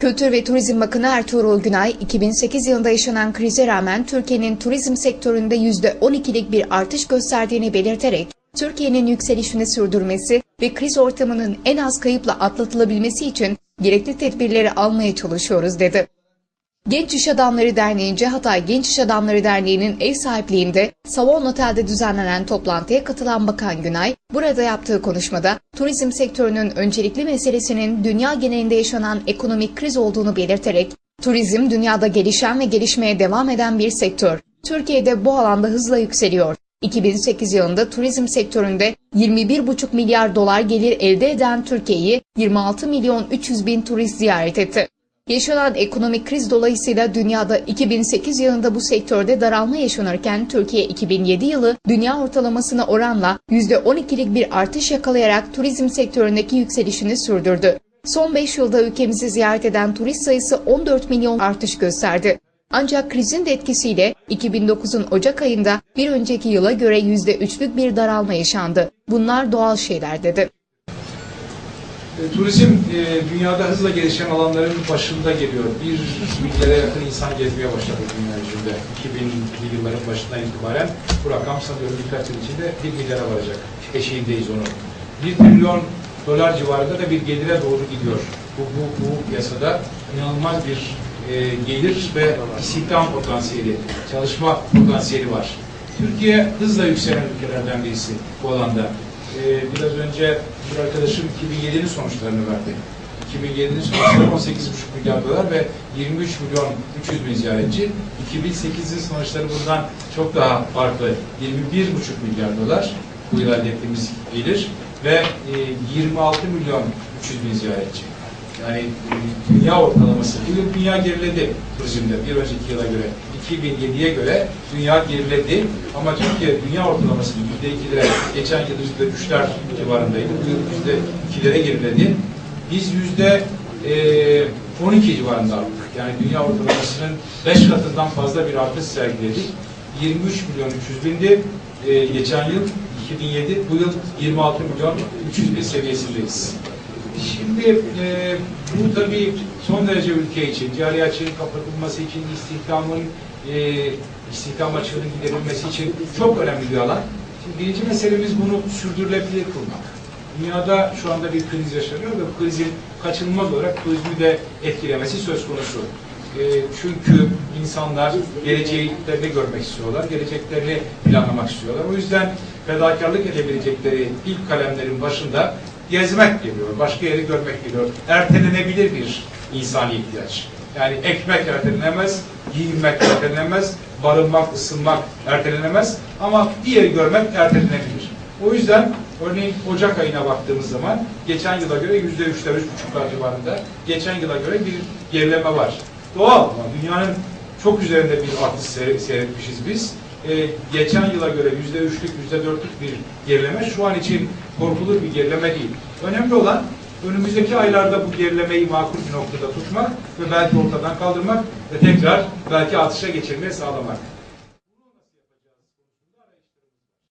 Kültür ve Turizm Bakanı Ertuğrul Günay, 2008 yılında yaşanan krize rağmen Türkiye'nin turizm sektöründe %12'lik bir artış gösterdiğini belirterek, Türkiye'nin yükselişini sürdürmesi ve kriz ortamının en az kayıpla atlatılabilmesi için gerekli tedbirleri almaya çalışıyoruz dedi. Genç İş Adamları Derneği'nce Hatay Genç İş Adamları Derneği'nin ev sahipliğinde Savon Otel'de düzenlenen toplantıya katılan Bakan Günay, burada yaptığı konuşmada turizm sektörünün öncelikli meselesinin dünya genelinde yaşanan ekonomik kriz olduğunu belirterek, turizm dünyada gelişen ve gelişmeye devam eden bir sektör. Türkiye'de bu alanda hızla yükseliyor. 2008 yılında turizm sektöründe 21,5 milyar dolar gelir elde eden Türkiye'yi 26 milyon 300 bin turist ziyaret etti. Yaşanan ekonomik kriz dolayısıyla dünyada 2008 yılında bu sektörde daralma yaşanırken Türkiye 2007 yılı dünya ortalamasına oranla %12'lik bir artış yakalayarak turizm sektöründeki yükselişini sürdürdü. Son 5 yılda ülkemizi ziyaret eden turist sayısı 14 milyon artış gösterdi. Ancak krizin de etkisiyle 2009'un Ocak ayında bir önceki yıla göre %3'lük bir daralma yaşandı. Bunlar doğal şeyler dedi. E, Turizm e, dünyada hızla gelişen alanların başında geliyor. Bir milyara yakın insan gezmeye başladı dünya yüzünde. 2000'li yılların başından itibaren bu rakam sanıyorum birkaç yıl içinde 1 milyara varacak. Eşiğindeyiz onu. 1 trilyon dolar civarında da bir gelire doğru gidiyor. Bu, bu, bu piyasada inanılmaz bir e, gelir ve istihdam potansiyeli, çalışma potansiyeli var. Türkiye hızla yükselen ülkelerden birisi bu alanda. Ee, biraz önce bir arkadaşım 2007'nin sonuçlarını verdi. 2007'nin sonuçları 18,5 milyar dolar ve 23 milyon 300 bin ziyaretçi. 2008'in sonuçları bundan çok daha farklı. 21,5 milyar dolar bu yıl elde ettiğimiz gelir ve e, 26 milyon 300 bin ziyaretçi. Yani e, dünya ortalaması. Yıl dünya geriledi turizmde bir önceki yıla göre. 2007'ye göre dünya geriledi ama Türkiye dünya ortalamasının %2'lere, geçen yıl %3'ler civarındaydı. Bu yıl %2'lere geriledi. Biz yüzde e, 12 civarında arttık. Yani dünya ortalamasının 5 katından fazla bir artış sergiledik. 23 milyon 300 bindi. E, geçen yıl 2007, bu yıl 26 milyon 300 bin seviyesindeyiz. Şimdi e, bu tabii son derece ülke için, cari açığın kapatılması için, istihdamın e, istihdam açığının giderilmesi için çok önemli bir alan. Şimdi birinci meselemiz bunu sürdürülebilir kılmak. Dünyada şu anda bir kriz yaşanıyor ve bu krizin kaçınılmaz olarak turizmi de etkilemesi söz konusu. E, çünkü insanlar geleceklerini görmek istiyorlar, geleceklerini planlamak istiyorlar. O yüzden fedakarlık edebilecekleri ilk kalemlerin başında gezmek geliyor, başka yeri görmek geliyor. Ertelenebilir bir insani ihtiyaç. Yani ekmek ertelenemez, giyinmek ertelenemez, barınmak, ısınmak ertelenemez ama bir yeri görmek ertelenebilir. O yüzden örneğin Ocak ayına baktığımız zaman geçen yıla göre yüzde üçler, üç buçuklar civarında geçen yıla göre bir gerileme var. Doğal ama dünyanın çok üzerinde bir artış seyretmişiz biz e, geçen yıla göre yüzde üçlük, yüzde dörtlük bir gerileme şu an için korkulur bir gerileme değil. Önemli olan önümüzdeki aylarda bu gerilemeyi makul bir noktada tutmak ve belki ortadan kaldırmak ve tekrar belki artışa geçirmeye sağlamak.